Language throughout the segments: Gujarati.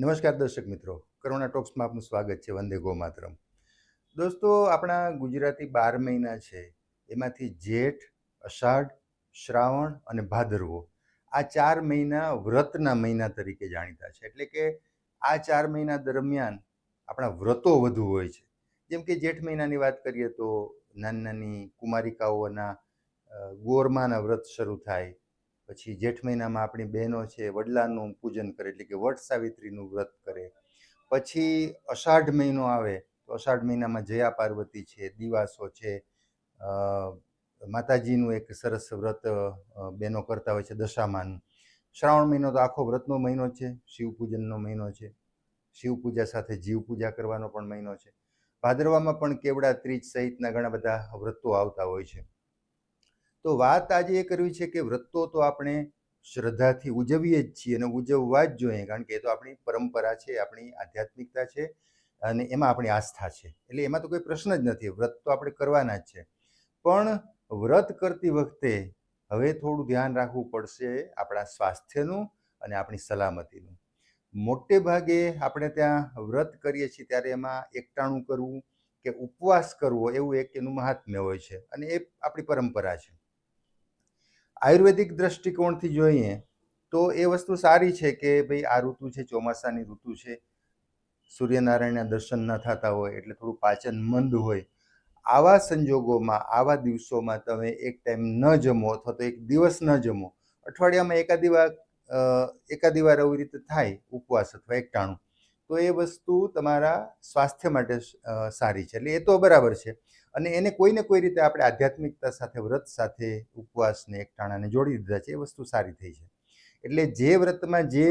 નમસ્કાર દર્શક મિત્રો. કરુણા ટોક્સમાં આપનું સ્વાગત છે. વંદે ગો માતરમ દોસ્તો, આપણા ગુજરાતી બાર મહિના છે. એમાંથી જેઠ, અષાઢ, શ્રાવણ અને ભાદરવો આ ચાર મહિના વ્રતના મહિના તરીકે જાણીતા છે. એટલે કે આ ચાર મહિના દરમિયાન આપણા વ્રતો વધુ હોય છે. જેમ કે જેઠ મહિનાની વાત કરીએ તો નાની નાની કુમારિકાઓના ગોરમાના વ્રત શરૂ થાય. પછી જેઠ મહિનામાં આપણી બહેનો છે, વડલાનું પૂજન કરે, એટલે કે વટ સાવિત્રીનું વ્રત કરે. પછી અષાઢ મહિનો આવે, તો અષાઢ મહિનામાં જયા પાર્વતી છે, દિવાસો છે માતાજીનું એક સરસ વ્રત બહેનો કરતા હોય છે દશામાનું. શ્રાવણ મહિનો તો આખો વ્રતનો મહિનો છે શિવ પૂજનનો મહિનો છે. શિવ પૂજા સાથે જીવ પૂજા કરવાનો પણ મહિનો છે. ભાદરવામાં પણ કેવડા, ત્રીજ સહિતના ઘણા બધા વ્રતો આવતા હોય છે. તો વાત આજે એ કરવી છે કે વ્રતો તો આપણે શ્રદ્ધાથી ઉજવીએ જ છીએ અને ઉજવવા જ જોઈએ, કારણ કે એ તો આપણી પરંપરા છે, આપણી આધ્યાત્મિકતા છે અને એમાં આપણી આસ્થા છે. એટલે એમાં તો કોઈ પ્રશ્ન જ નથી, વ્રત તો આપણે કરવાના જ છે. પણ વ્રત કરતી વખતે હવે થોડું ધ્યાન રાખવું પડશે આપણા સ્વાસ્થ્યનું અને આપણી સલામતીનું. મોટે ભાગે આપણે ત્યાં વ્રત કરીએ છીએ ત્યારે એમાં એકટાણું કરવું કે ઉપવાસ કરવો એવું એક એનું મહાત્મ્ય હોય છે અને એ આપણી પરંપરા છે. આયુર્વેદિક દ્રષ્ટિકોણથી જોઈએ તો એ વસ્તુ સારી છે કે ભાઈ આ ઋતુ છે, ચોમાસાની ઋતુ છે, સૂર્યનારાયણના દર્શન ન થતા હોય એટલે થોડું પાચન મંદ હોય, આવા સંજોગોમાં, આવા દિવસોમાં તમે એક ટાઈમ ન જમો અથવા તો એક દિવસ ન જમો. અઠવાડિયામાં એકાદી વાર એકાદી વાર આવી રીતે થાય ઉપવાસ અથવા એકટાણું. તો એ વસ્તુ તમારા સ્વાસ્થ્ય માટે સારી છે. એટલે એ તો બરાબર છે. અને એને કોઈને કોઈ રીતે આપણે આધ્યાત્મિકતા સાથે, વ્રત સાથે, ઉપવાસને, એકટાણાને જોડી દીધા છે, એ વસ્તુ સારી થઈ છે. એટલે જે વ્રતમાં જે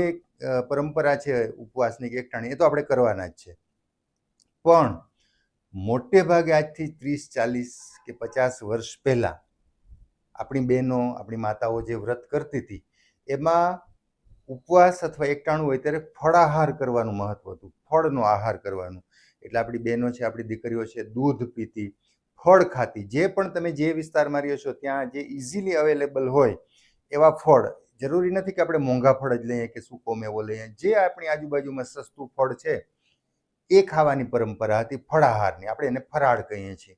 પરંપરા છે ઉપવાસની કે એકટાણી એ તો આપણે કરવાના જ છે. પણ મોટે ભાગે આજથી ત્રીસ, ચાલીસ કે પચાસ વર્ષ પહેલાં આપણી બહેનો, આપણી માતાઓ જે વ્રત કરતી હતી, એમાં ઉપવાસ અથવા એકટાણું હોય ત્યારે ફળાહાર કરવાનું મહત્વ હતું. ફળનો આહાર કરવાનું. એટલે આપણી બહેનો છે, આપણી દીકરીઓ છે, દૂધ પીતી ફળ ખાતી. જે પણ તમે જે વિસ્તારમાં રહ્યો છો, ત્યાં જે ઇઝીલી અવેલેબલ હોય, એવા ફળ. જરૂરી નથી કે આપણે મોંઘા ફળ જ લઈએ કે સૂકો મેવો લઈએ. જે આપણી આજુબાજુમાં સસ્તું ફળ છે, એ ખાવાની પરંપરા હતી ફળાહારની. આપણે એને ફરાળ કહીએ છીએ.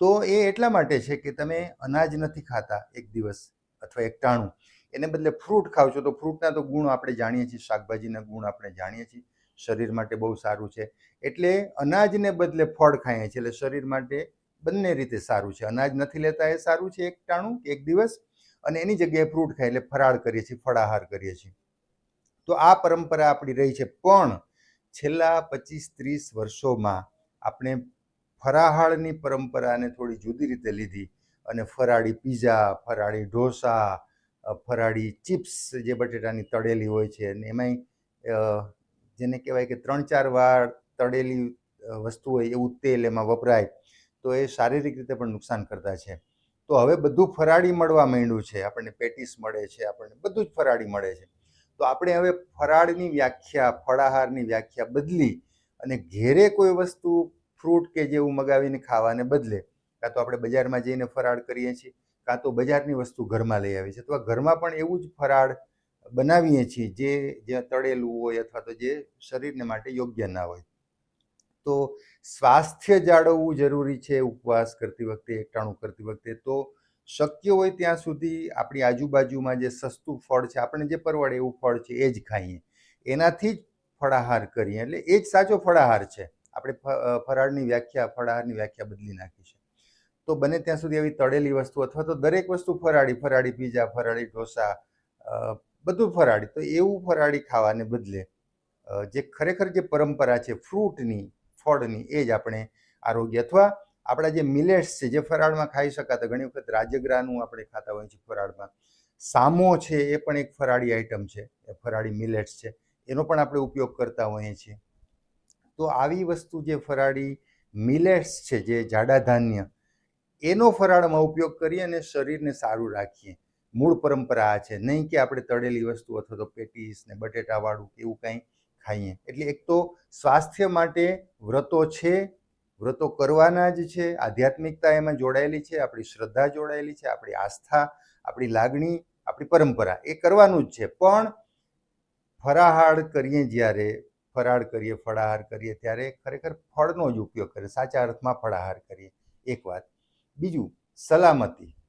તો એ એટલા માટે છે કે તમે અનાજ નથી ખાતા એક દિવસ અથવા એક ટાણું. એને બદલે ફ્રૂટ ખાવ છો તો ફ્રૂટના તો ગુણ આપણે જાણીએ છીએ. શાકભાજીના ગુણ આપણે જાણીએ છીએ. શરીર માટે બહુ સારું છે. એટલે અનાજને બદલે ફળ ખાઈએ છીએ. એટલે શરીર માટે બંને રીતે સારું છે. અનાજ નથી લેતા એ સારું છે એક ટાણું એક દિવસ. અને એની જગ્યાએ ફ્રૂટ ખાય એટલે ફરાળ કરીએ છીએ, ફળાહાર કરીએ છીએ. તો આ પરંપરા આપણી રહી છે. પણ છેલ્લા પચીસ ત્રીસ વર્ષોમાં આપણે ફરાહાળની પરંપરાને થોડી જુદી રીતે લીધી. અને ફરાળી પીઝા, ફરાળી ઢોસા ફરાળી ચિપ્સ જે બટેટાની તળેલી હોય છે અને એમાંય જેને કહેવાય કે ત્રણ ચાર વાર તળેલી વસ્તુ હોય એવું તેલ એમાં વપરાય, તો એ શારીરિક રીતે પણ નુકસાન કરતા છે. તો હવે બધું ફરાળી મળવા માંડ્યું છે. આપણને પેટીસ મળે છે, આપણને બધું જ ફરાળી મળે છે. તો આપણે હવે ફરાળની વ્યાખ્યા, ફળાહારની વ્યાખ્યા બદલી અને ઘેરે કોઈ વસ્તુ, ફ્રૂટ કે જેવું મગાવીને ખાવાને બદલે, કાં તો આપણે બજારમાં જઈને ફરાળ કરીએ છીએ, કાં તો બજારની વસ્તુ ઘરમાં લઈ આવીએ છીએ. અથવા ઘરમાં પણ એવું જ ફરાળ બનાવીએ છીએ જે જે તળેલું હોય અથવા તો જે શરીરને માટે યોગ્ય ના હોય. તો સ્વાસ્થ્ય જાળવવું જરૂરી છે, ઉપવાસ કરતી વખતે, એકટાણું કરતી વખતે. તો શક્ય હોય ત્યાં સુધી આપણી આજુબાજુમાં જે સસ્તું ફળ છે, આપણે જે પરવડે એવું ફળ છે, એ જ ખાઈએ. એનાથી જ ફળાહાર કરીએ, એટલે એ જ સાચો ફળાહાર છે. આપણે ફરાળની વ્યાખ્યા, ફળાહારની વ્યાખ્યા બદલી નાખી છે. તો બને ત્યાં સુધી એવી તળેલી વસ્તુ અથવા તો દરેક વસ્તુ ફરાળી ફરાળી પીઝા, ફરાળી ઢોસા બધું ફરાળી. તો એવું ફરાળી ખાવાને બદલે જે ખરેખર જે પરંપરા છે, ફ્રૂટની, ફળની, એ જ આપણે આરોગ્ય અથવા આપણા જે મિલેટ્સ છે, જે ફરાળમાં ખાઈ શકાતા, ઘણી વખત રાજગરાનું આપણે ખાતા હોઈએ છીએ ફરાળમાં. સામો છે, એ પણ એક ફરાળી આઈટમ છે, એ ફરાળી મિલેટ્સ છે, એનો પણ આપણે ઉપયોગ કરતા હોઈએ છીએ. તો આવી વસ્તુ જે ફરાળી મિલેટ્સ છે, જે જાડા ધાન્ય, એનો ફરાળમાં ઉપયોગ કરી અને શરીરને સારું રાખીએ. મૂળ પરંપરા આ છે. નહીં કે આપણે તળેલી વસ્તુ અથવા તો પેટીસ ને બટેટાવાળું એવું કંઈ ખાઈએ. એટલે એક તો સ્વાસ્થ્ય માટે વ્રતો છે, વ્રતો કરવાના જ છે, આધ્યાત્મિકતા એમાં જોડાયેલી છે, આપણી શ્રદ્ધા જોડાયેલી છે, આપણી આસ્થા, આપણી લાગણી, આપણી પરંપરા એ કરવાનું જ છે. પણ ફરાહાર કરીએ જ્યારે, ફરાળ કરીએ, ફળાહાર કરીએ ત્યારે ખરેખર ફળનો જ ઉપયોગ કરીએ. સાચા અર્થમાં ફળાહાર કરીએ. એક વાત. બીજું, સલામતી.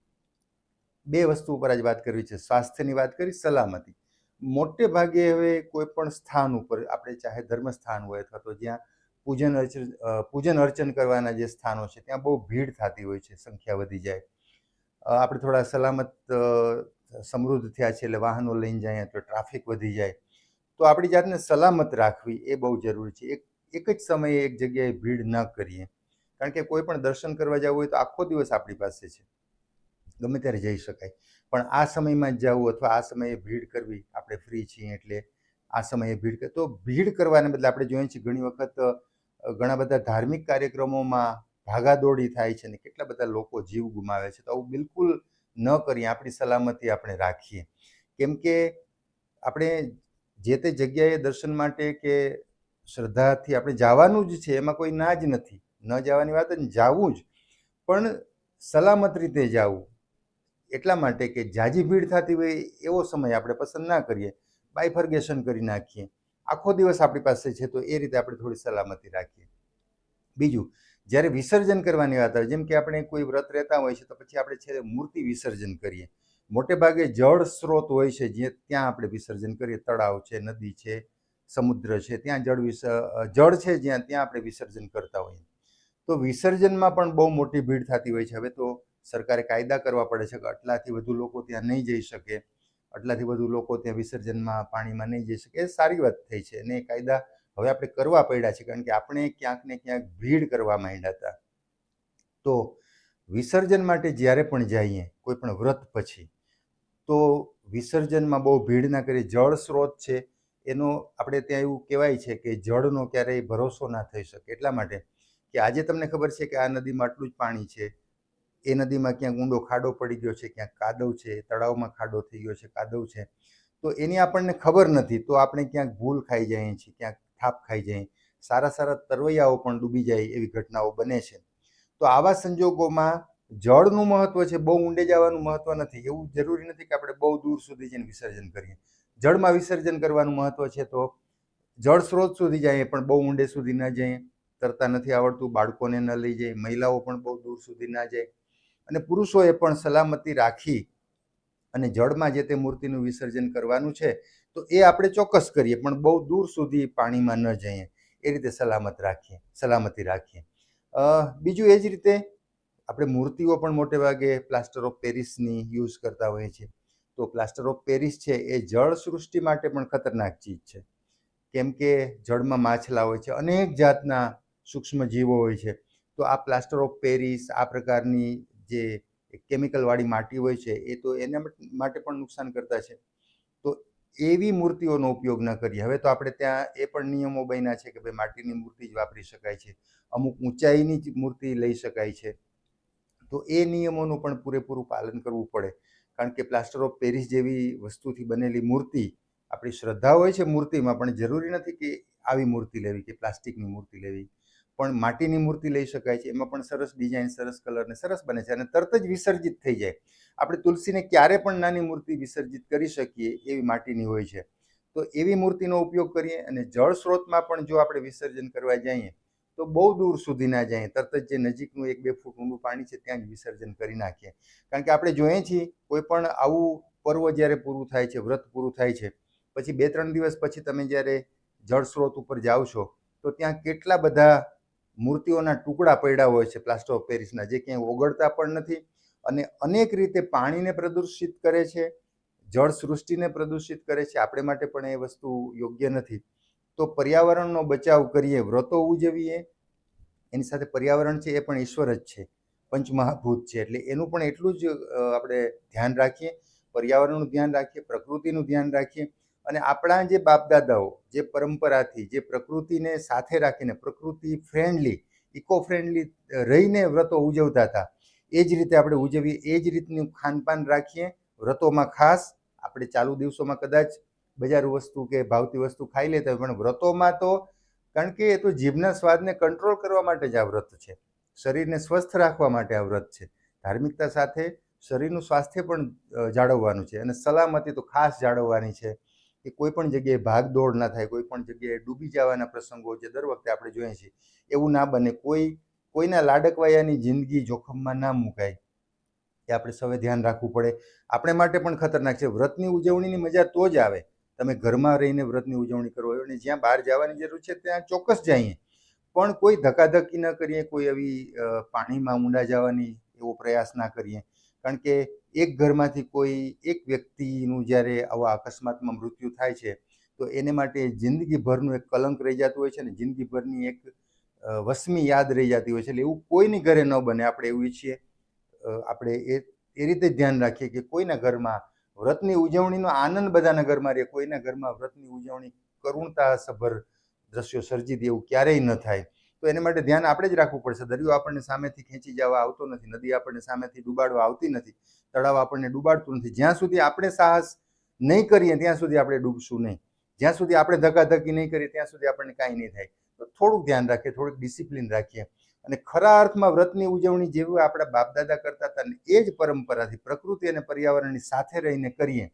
બે વસ્તુ ઉપર આજે વાત કરવી છે. સ્વાસ્થ્યની વાત કરી, સલામતી. મોટે ભાગે હવે કોઈ પણ સ્થાન ઉપર, આપણે ચાહે ધર્મ સ્થાન હોય અથવા તો જ્યાં પૂજન અર્ચન પૂજન અર્ચન કરવાના જે સ્થાનો છે, ત્યાં બહુ ભીડ થતી હોય છે, સંખ્યા વધી જાય. આપણે થોડા સલામત સમૃદ્ધ થયા છે એટલે વાહનો લઈને જાય તો ટ્રાફિક વધી જાય. તો આપણી જાતને સલામત રાખવી એ બહુ જરૂરી છે. એક એક જ સમયે એક જગ્યાએ ભીડ ન કરીએ. કારણ કે કોઈ પણ દર્શન કરવા જવું હોય તો આખો દિવસ આપણી પાસે છે. ગમે ત્યારે જઈ શકાય. પણ આ સમયમાં જ જવું અથવા આ સમયે ભીડ કરવી, આપણે ફ્રી છીએ એટલે આ સમયે ભીડ તો ભીડ કરવાને બદલે આપણે જોઈએ છીએ ઘણી વખત ઘણા બધા ધાર્મિક કાર્યક્રમોમાં ભાગાદોડી થાય છે ને કેટલા બધા લોકો જીવ ગુમાવે છે. તો આવું બિલકુલ ન કરીએ, આપણી સલામતી આપણે રાખીએ. કેમ કે આપણે જે તે જગ્યાએ દર્શન માટે કે શ્રદ્ધાથી આપણે જવાનું જ છે, એમાં કોઈ ના જ નથી. ન જવાની વાત જ જવું જ. પણ સલામત રીતે જવું. એટલા માટે કે જાજી ભીડ થતી હોય એવો સમય આપણે પસંદ ના કરીએ, બાયફર્ગેશન કરી નાખીએ. આખો દિવસ આપણી પાસે છે તો એ રીતે આપણે થોડી સલામતી રાખીએ. બીજું, જ્યારે વિસર્જન કરવાની વાત આવે, જેમ કે આપણે કોઈ વ્રત રહેતા હોય છે તો પછી આપણે છે મૂર્તિ વિસર્જન કરીએ. મોટે ભાગે જળ સ્ત્રોત હોય છે જે ત્યાં આપણે વિસર્જન કરીએ. તળાવ છે, નદી છે, સમુદ્ર છે, ત્યાં જળ વિસ જળ છે જ્યાં, ત્યાં આપણે વિસર્જન કરતા હોઈએ. તો વિસર્જનમાં પણ બહુ મોટી ભીડ થતી હોય છે. હવે તો સરકારે કાયદા કરવા પડે છે કે આટલાથી વધુ લોકો ત્યાં નહીં જઈ શકે, આટલાથી વધુ લોકો ત્યાં વિસર્જનમાં પાણીમાં નહીં જઈ શકે, એ સારી વાત થઈ છે. અને એ કાયદા હવે આપણે કરવા પડ્યા છે, કારણ કે આપણે ક્યાંક ને ક્યાંક ભીડ કરવા માંડ્યા હતા. તો વિસર્જન માટે જ્યારે પણ જઈએ, કોઈ પણ વ્રત પછી, તો વિસર્જનમાં બહુ ભીડ ના કરી, જળ સ્ત્રોત છે, એનો આપણે ત્યાં એવું કહેવાય છે કે જળનો ક્યારેય ભરોસો ના થઈ શકે. એટલા માટે કે આજે તમને ખબર છે કે આ નદીમાં આટલું જ પાણી છે એ નદીમાં ક્યાંક ઊંડો ખાડો પડી ગયો છે, ક્યાંક કાદવ છે તળાવમાં ખાડો થઈ ગયો છે, કાદવ છે. તો એની આપણને ખબર નથી, તો આપણે ક્યાંક ભૂલ ખાઈ જઈએ છીએ, ક્યાંક થાપ ખાઈ જઈએ. સારા સારા તરવૈયાઓ પણ ડૂબી જાય એવી ઘટનાઓ બને છે. તો આવા સંજોગોમાં જળનું મહત્વ છે, બહુ ઊંડે જવાનું મહત્વ નથી. એવું જરૂરી નથી કે આપણે બહુ દૂર સુધી જઈને વિસર્જન કરીએ. જળમાં વિસર્જન કરવાનું મહત્વ છે તો જળ સ્ત્રોત સુધી જઈએ પણ બહુ ઊંડે સુધી ન જઈએ તરતા નથી આવડતું, બાળકોને ન લઈ જાય, મહિલાઓ પણ બહુ દૂર સુધી ના જાય. અને પુરુષોએ પણ સલામતી રાખી અને જળમાં જે તે મૂર્તિનું વિસર્જન કરવાનું છે, તો એ આપણે ચોક્કસ કરીએ, પણ બહુ દૂર સુધી પાણીમાં ન જઈએ. એ રીતે સલામત રાખીએ, સલામતી રાખીએ. બીજું એ જ રીતે આપણે મૂર્તિઓ પણ મોટે ભાગે પ્લાસ્ટર ઓફ પેરિસની યુઝ કરતા હોઈએ છીએ. તો પ્લાસ્ટર ઓફ પેરિસ છે એ જળ સૃષ્ટિ માટે પણ ખતરનાક ચીજ છે. કેમ કે જળમાં માછલા હોય છે, અનેક જાતના સૂક્ષ્મ જીવો હોય છે. તો આ પ્લાસ્ટર ઓફ પેરિસ આ પ્રકારની જે કેમિકલવાળી માટી હોય છે, એ તો એના માટે પણ નુકસાન કરતા છે. તો એવી મૂર્તિઓનો ઉપયોગ ન કરીએ. હવે તો આપણે ત્યાં એ પણ નિયમો બન્યા છે કે ભાઈ માટીની મૂર્તિ જ વાપરી શકાય છે. અમુક ઊંચાઈની જ મૂર્તિ લઈ શકાય છે. તો એ નિયમોનું પણ પૂરેપૂરું પાલન કરવું પડે. કારણ કે પ્લાસ્ટર ઓફ પેરિસ જેવી વસ્તુથી બનેલી મૂર્તિ, આપણી શ્રદ્ધા હોય છે મૂર્તિમાં, પણ જરૂરી નથી કે આવી મૂર્તિ લેવી, કે પ્લાસ્ટિકની મૂર્તિ લેવી. પણ માટીની મૂર્તિ લઈ શકાય છે. એમાં પણ સરસ ડિઝાઇન, સરસ કલર ને સરસ બને છે અને તરત જ વિસર્જિત થઈ જાય. આપણે તુલસીને ક્યારે પણ નાની મૂર્તિ વિસર્જિત કરી શકીએ એવી માટીની હોય છે. તો એવી મૂર્તિનો ઉપયોગ કરીએ અને જળ સ્ત્રોતમાં પણ જો આપણે વિસર્જન કરવા જઈએ, તો બહુ દૂર સુધી ના જઈએ તરત જ જે નજીકનું એક બે ફૂટ ઊંડું પાણી છે ત્યાં જ વિસર્જન કરી નાખીએ. કારણ કે આપણે જોઈએ છીએ, કોઈ પણ આવું પર્વ જ્યારે પૂરું થાય છે, વ્રત પૂરું થાય છે, પછી બે ત્રણ દિવસ પછી તમે જ્યારે જળ સ્ત્રોત ઉપર જાઓ છો, તો ત્યાં કેટલા બધા મૂર્તિઓના ટુકડા પડ્યા હોય છે પ્લાસ્ટર ઓફ પેરિસના, જે ક્યાંય ઓગળતા પણ નથી અને અનેક રીતે પાણીને પ્રદૂષિત કરે છે, જળ સૃષ્ટિને પ્રદૂષિત કરે છે. આપણે માટે પણ એ વસ્તુ યોગ્ય નથી. તો પર્યાવરણનો બચાવ કરીએ, વ્રતો ઉજવીએ, એની સાથે પર્યાવરણ છે એ પણ ઈશ્વર જ છે. પંચમહાભૂત છે, એટલે એનું પણ એટલું જ આપણે ધ્યાન રાખીએ, પર્યાવરણનું ધ્યાન રાખીએ, પ્રકૃતિનું ધ્યાન રાખીએ અને આપણા જે બાપદાદાઓ, જે પરંપરાથી, જે પ્રકૃતિને સાથે રાખીને, પ્રકૃતિ ફ્રેન્ડલી ઇકો ફ્રેન્ડલી રહીને વ્રતો ઉજવતા હતા, એ જ રીતે આપણે ઉજવીએ, એ જ રીતનું ખાનપાન રાખીએ, વ્રતોમાં ખાસ, આપણે ચાલુ દિવસોમાં કદાચ બજાર વસ્તુ કે ભાવતી વસ્તુ ખાઈ લેતા પણ વ્રતોમાં તો, કારણ કે એ તો જીભના સ્વાદને કંટ્રોલ કરવા માટે જ આ વ્રત છે. શરીરને સ્વસ્થ રાખવા માટે આ વ્રત છે. ધાર્મિકતા સાથે શરીરનું સ્વાસ્થ્ય પણ જાળવવાનું છે અને સલામતી તો ખાસ જાળવવાની છે. કે કોઈ પણ જગ્યાએ ભાગ દોડ ના થાય, કોઈ પણ જગ્યાએ ડૂબી જવાના પ્રસંગો જે દર વખતે આપણે જોઈએ છીએ, એવું ના બને. કોઈ, કોઈના લાડકવાયાની જિંદગી જોખમમાં ના મુકાય. એ આપણે સૌએ ધ્યાન રાખવું પડે. આપણે માટે પણ ખતરનાક છે. વ્રતની ઉજવણીની મજા તો જ આવે. તમે ઘરમાં રહીને વ્રતની ઉજવણી કરો અને જ્યાં બહાર જવાની જરૂર છે, ત્યાં ચોક્કસ જઈએ. પણ કોઈ ધકાધકી ન કરીએ, કોઈ એવી પાણીમાં ઊંડા જવાની એવો પ્રયાસ ના કરીએ. કારણ કે એક ઘરમાંથી કોઈ એક વ્યક્તિનું જ્યારે આવા અકસ્માતમાં મૃત્યુ થાય છે, તો એને માટે જિંદગીભરનું એક કલંક રહી જતું હોય છે ને જિંદગીભરની એક વસમી યાદ રહી જતી હોય છે. એટલે એવું કોઈની ઘરે ન બને. આપણે એવું ઈચ્છીએ આપણે એ એ રીતે ધ્યાન રાખીએ કે કોઈના ઘરમાં વ્રતની ઉજવણીનો આનંદ બધાના ઘરમાં રહે. કોઈના ઘરમાં વ્રતની ઉજવણી કરુણતાસભર દ્રશ્યો સર્જી દે એવું ક્યારેય ન થાય. તો એને માટે ધ્યાન આપણે જ રાખવું પડશે. દરિયો આપણને સામેથી ખેંચી જવા આવતો નથી, નદી આપણને સામેથી ડૂબાડવા આવતી નથી, તળાવ આપણને ડૂબાડતું નથી. જ્યાં સુધી આપણે સાહસ નહીં કરીએ, ત્યાં સુધી આપણે ડૂબશું નહીં. જ્યાં સુધી આપણે ધકાધકી નહીં કરીએ, ત્યાં સુધી આપણને કાંઈ નહીં થાય. તો થોડુંક ધ્યાન રાખીએ, થોડુંક ડિસિપ્લિન રાખીએ. અને ખરા અર્થમાં વ્રતની ઉજવણી જેવું આપણા બાપદાદા કરતા હતા એ જ પરંપરાથી પ્રકૃતિ અને પર્યાવરણની સાથે રહીને કરીએ.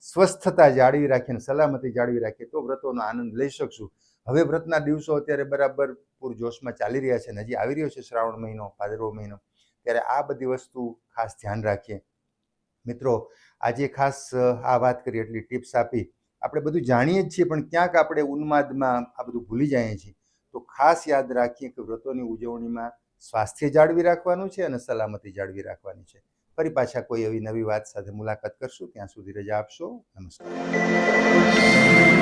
સ્વસ્થતા જાળવી રાખીએ અને સલામતી જાળવી રાખીએ તો વ્રતોનો આનંદ લઈ શકશું. હવે વ્રતના દિવસો અત્યારે બરાબર પૂરજોશમાં ચાલી રહ્યા છે હજી આવી રહ્યો છે શ્રાવણ મહિનો, ભાદરવો મહિનો. ત્યારે આ બધી વસ્તુ ખાસ ધ્યાન રાખીએ. મિત્રો, આજે ખાસ આ વાત કરી, એટલી ટિપ્સ આપી. આપણે બધું જાણીએ જ છીએ, પણ ક્યાંક આપણે ઉન્માદમાં આ બધું ભૂલી જઈએ છીએ. તો ખાસ યાદ રાખીએ કે વ્રતોની ઉજવણીમાં સ્વાસ્થ્ય જાળવી રાખવાનું છે અને સલામતી જાળવી રાખવાની છે. ફરી પાછા કોઈ એવી નવી વાત સાથે મુલાકાત કરશું. ત્યાં સુધી રજા આપશો. નમસ્કાર.